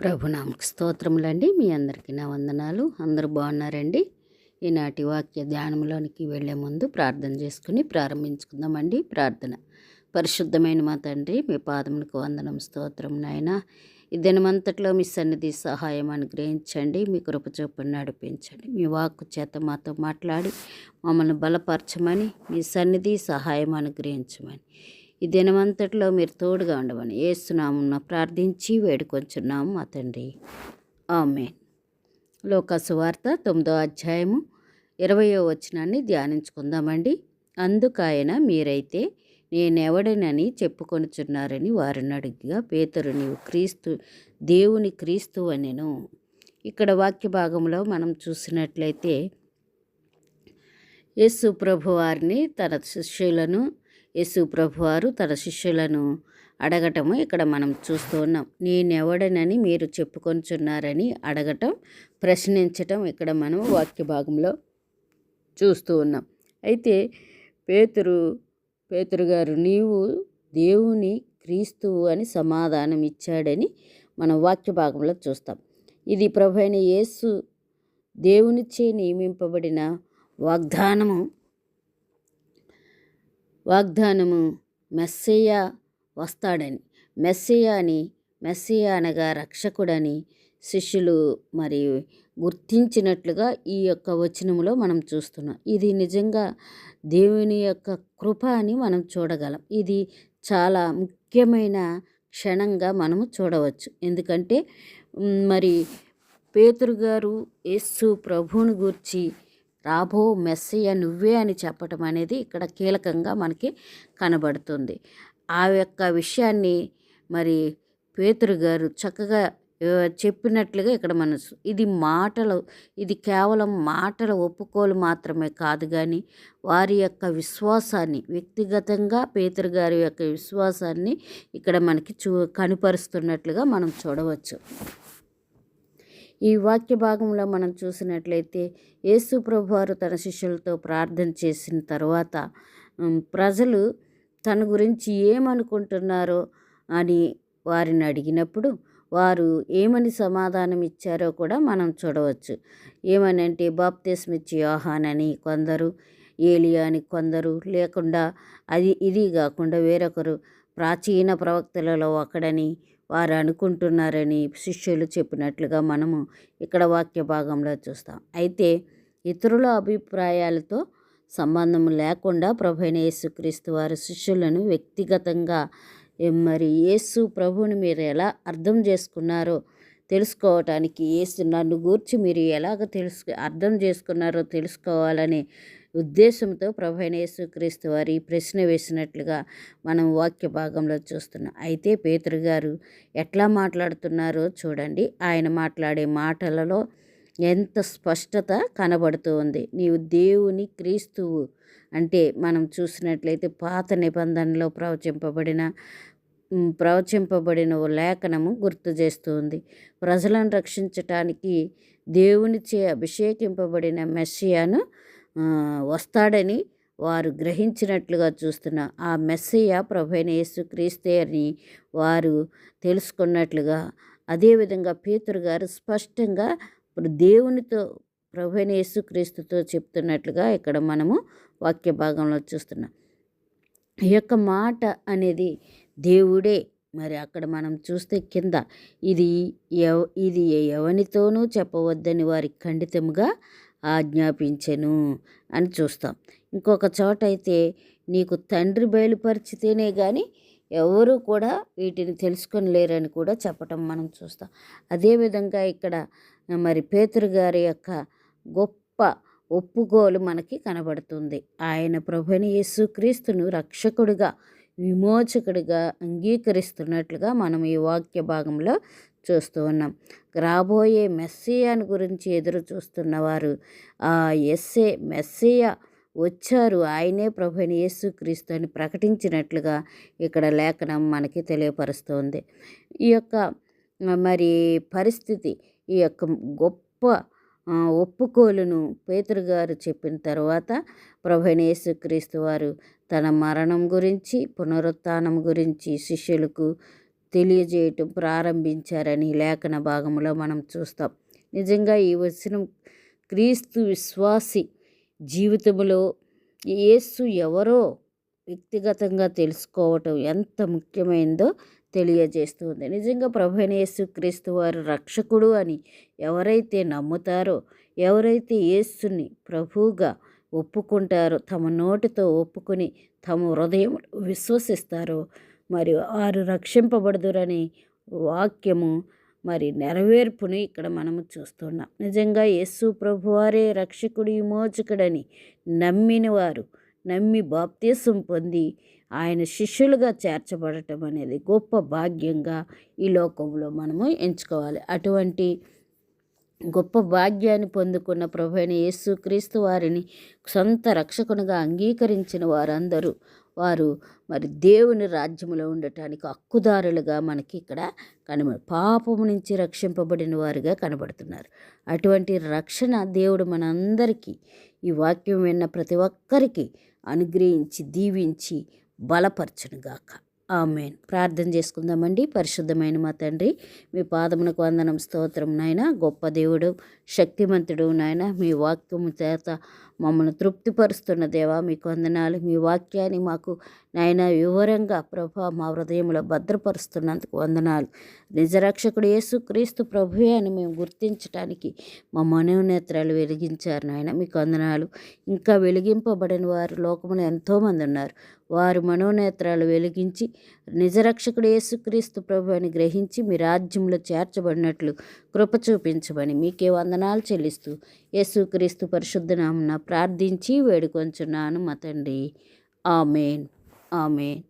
ప్రభునామకు స్తోత్రములండి. మీ అందరికీ నా వందనాలు. అందరూ బాగున్నారండి? ఈనాటి వాక్య ధ్యానంలోనికి వెళ్ళే ముందు ప్రార్థన చేసుకుని ప్రారంభించుకుందామండి. ప్రార్థన. పరిశుద్ధమైన మా తండ్రి మీ పాదములకు వందనం స్తోత్రం నాయన. ఈ దినమంతట్లో మీ సన్నిధి సహాయం అనుగ్రహించండి. మీ కృప చొప్పున నడిపించండి. మీ వాక్కు చేత మాతో మాట్లాడి మమ్మల్ని బలపరచమని మీ సన్నిధి సహాయం అనుగ్రహించమని ఈ దినమంతట్లో మీరు తోడుగా ఉండమని ఏసునామున ప్రార్థించి వేడుకొంచున్నాము మా తండ్రి. ఆమె లోకసువార్త తొమ్మిదో అధ్యాయము ఇరవయో వచనాన్ని ధ్యానించుకుందామండి. అందుకాయన మీరైతే నేనెవడనని చెప్పుకొనుచున్నారని వారిని అడిగిగా పేతరు నీవు క్రీస్తు దేవుని క్రీస్తు అనెను. ఇక్కడ వాక్య భాగంలో మనం చూసినట్లయితే యేసు ప్రభు వారిని తన శిష్యులను యేసు ప్రభువారు తన శిష్యులను అడగటము ఇక్కడ మనం చూస్తూ ఉన్నాం. నేనెవడనని మీరు చెప్పుకొంచున్నారని అడగటం ప్రశ్నించటం ఇక్కడ మనం వాక్య భాగంలో చూస్తూ ఉన్నాం. అయితే పేతురు పేతురు గారు నీవు దేవుని క్రీస్తువు అని సమాధానం ఇచ్చాడని మనం వాక్య భాగంలో చూస్తాం. ఇది ప్రభు అయిన యేసు దేవునిచే నియమింపబడిన వాగ్దానము. వాగ్దానము మెస్సయ్య వస్తాడని. మెస్సయ్య అని మెస్సయ్య అనగా రక్షకుడని శిష్యులు మరి గుర్తించినట్లుగా ఈ యొక్క వచనంలో మనం చూస్తున్నాం. ఇది నిజంగా దేవుని యొక్క కృప అని మనం చూడగలం. ఇది చాలా ముఖ్యమైన క్షణంగా మనము చూడవచ్చు. ఎందుకంటే మరి పేతురు గారు యేసు ప్రభువుని గూర్చి రాబో మెస్సయ్య నువ్వే అని చెప్పటం అనేది ఇక్కడ కీలకంగా మనకి కనబడుతుంది. ఆ యొక్క విషయాన్ని మరి పేతురు గారు చక్కగా చెప్పినట్లుగా ఇక్కడ మనసు ఇది మాటలు ఇది కేవలం మాటల ఒప్పుకోలు మాత్రమే కాదు కానీ వారి యొక్క విశ్వాసాన్ని వ్యక్తిగతంగా పేతురు గారి యొక్క విశ్వాసాన్ని ఇక్కడ మనకి చూ కనుపరుస్తున్నట్లుగా మనం చూడవచ్చు. ఈ వాక్య భాగంలో మనం చూసినట్లయితే యేసు ప్రభువారు తన శిష్యులతో ప్రార్థన చేసిన తర్వాత ప్రజలు తన గురించి ఏమనుకుంటున్నారో అని వారిని అడిగినప్పుడు వారు ఏమని సమాధానం ఇచ్చారో కూడా మనం చూడవచ్చు. ఏమని అంటే బాప్తిస్మిచ్చి యోహాన్ అని కొందరు ఏలియా అని కొందరు లేకుండా అది ఇది కాకుండా వేరొకరు ప్రాచీన ప్రవక్తలలో ఒకడని వారు అనుకుంటున్నారని శిష్యులు చెప్పినట్లుగా మనము ఇక్కడ వాక్య భాగంలో చూస్తాం. అయితే ఇతరుల అభిప్రాయాలతో సంబంధం లేకుండా ప్రభుని యేసుక్రీస్తు వారి శిష్యులను వ్యక్తిగతంగా మరి యేసు ప్రభుని మీరు ఎలా అర్థం చేసుకున్నారో తెలుసుకోవటానికి యేసు నన్ను గూర్చి మీరు ఎలాగ తెలుసు అర్థం చేసుకున్నారో తెలుసుకోవాలని ఉద్దేశంతో ప్రభైన యేసుక్రీస్తు వారి ప్రశ్న వేసినట్లుగా మనం వాక్య భాగంలో చూస్తున్నాం. అయితే పేతురు గారు ఎట్లా మాట్లాడుతున్నారో చూడండి. ఆయన మాట్లాడే మాటలలో ఎంత స్పష్టత కనబడుతూ ఉంది. నీవు దేవుని క్రీస్తువు అంటే మనం చూసినట్లయితే పాత నిబంధనలో ప్రవచింపబడిన ప్రవచింపబడిన ఓ లేఖనము గుర్తు చేస్తుంది ప్రజలను రక్షించటానికి దేవునిచే అభిషేకింపబడిన మెస్సియాను వస్తాడని వారు గ్రహించినట్లుగా చూస్తున్న. ఆ మెస్సయ్య ప్రభైన యేసుక్రీస్తే అని వారు తెలుసుకున్నట్లుగా అదేవిధంగా పేతురు గారు స్పష్టంగా దేవునితో ప్రభైన యేసుక్రీస్తుతో చెప్తున్నట్లుగా ఇక్కడ మనము వాక్య భాగంలో చూస్తున్నాం. ఈ యొక్క మాట అనేది దేవుడే. మరి అక్కడ మనం చూస్తే కింద ఇది ఎవ ఇది ఎవనితోనూ చెప్పవద్దని వారి ఖండితముగా ఆజ్ఞాపించెను అని చూస్తాం. ఇంకొక చోట అయితే నీకు తండ్రి బయలుపరిచితేనే కానీ ఎవరు కూడా వీటిని తెలుసుకొని లేరని కూడా చెప్పటం మనం చూస్తాం. అదేవిధంగా ఇక్కడ మరి పేతురు గారి యొక్క గొప్ప ఒప్పుగోలు మనకి కనబడుతుంది. ఆయన ప్రభుని యేసుక్రీస్తును రక్షకుడిగా విమోచకుడిగా అంగీకరిస్తున్నట్లుగా మనం ఈ వాక్య భాగంలో చూస్తూ ఉన్నాం. రాబోయే మెస్సియాని గురించి ఎదురు చూస్తున్నవారు ఆ ఎస్సే మెస్సియా వచ్చారు. ఆయనే ప్రభుని యేసుక్రీస్తు అని ప్రకటించినట్లుగా ఇక్కడ లేఖనం మనకి తెలియపరుస్తుంది. ఈ యొక్క మరి పరిస్థితి ఈ యొక్క గొప్ప ఒప్పుకోలును పేతురు గారు చెప్పిన తర్వాత ప్రభుని యేసుక్రీస్తు వారు తన మరణం గురించి పునరుత్థానం గురించి శిష్యులకు తెలియజేయటం ప్రారంభించారని లేఖన భాగంలో మనం చూస్తాం. నిజంగా ఈ వచనం క్రీస్తు విశ్వాసి జీవితంలో యేసు ఎవరో వ్యక్తిగతంగా తెలుసుకోవటం ఎంత ముఖ్యమైనదో తెలియజేస్తుంది. నిజంగా ప్రభుణ యేసు క్రీస్తు వారు రక్షకుడు అని ఎవరైతే నమ్ముతారో ఎవరైతే యేసుని ప్రభువుగా ఒప్పుకుంటారో తమ నోటితో ఒప్పుకొని తమ హృదయం విశ్వసిస్తారో మరి వారు రక్షింపబడదురని వాక్యము మరి నెరవేర్పుని ఇక్కడ మనము చూస్తున్నాం. నిజంగా యేసు ప్రభువారే రక్షకుడు విమోచకుడని నమ్మిన వారు నమ్మి బాప్తీసం పొంది ఆయన శిష్యులుగా చేర్చబడటం అనేది గొప్ప భాగ్యంగా ఈ లోకంలో మనము ఎంచుకోవాలి. అటువంటి గొప్ప భాగ్యాన్ని పొందుకున్న ప్రభు అయిన యేసుక్రీస్తు వారిని సొంత రక్షకునిగా అంగీకరించిన వారందరూ వారు మరి దేవుని రాజ్యంలో ఉండటానికి హక్కుదారులుగా మనకి ఇక్కడ కనబ పాపము నుంచి రక్షింపబడిన వారుగా కనబడుతున్నారు. అటువంటి రక్షణ దేవుడు మనందరికీ ఈ వాక్యం విన్న ప్రతి ఒక్కరికి అనుగ్రహించి దీవించి బలపరచునుగాక. ఆమెన్. ప్రార్థన చేసుకుందామండి. పరిశుద్ధమైన మా తండ్రి మీ పాదమునకు వందనం స్తోత్రం నాయన. గొప్ప దేవుడు శక్తిమంతుడు నాయన. మీ వాక్యము చేత మమ్మల్ని తృప్తిపరుస్తున్న దేవా మీకు వందనాలు. మీ వాక్యాన్ని మాకు నాయన వివరంగా ప్రభా మా హృదయంలో భద్రపరుస్తున్నందుకు వందనాలు. నిజరక్షకుడు యేసు క్రీస్తు ప్రభువే అని మేము గుర్తించడానికి మా మనోనేత్రాలు వెలిగించారు నాయన మీకు వందనాలు. ఇంకా వెలిగింపబడిన వారు లోకంలో ఎంతోమంది ఉన్నారు. వారు మనోనేత్రాలు వెలిగించి నిజరక్షకుడు యేసుక్రీస్తు ప్రభు అని గ్రహించి మీ రాజ్యంలో చేర్చబడినట్లు కృప చూపించమని మీకే వందనాలు చెల్లిస్తూ యేసుక్రీస్తు పరిశుద్ధనామున ప్రార్థించి వేడుకొంచున్నాను మా తండ్రి. ఆమెన్. ఆమెన్.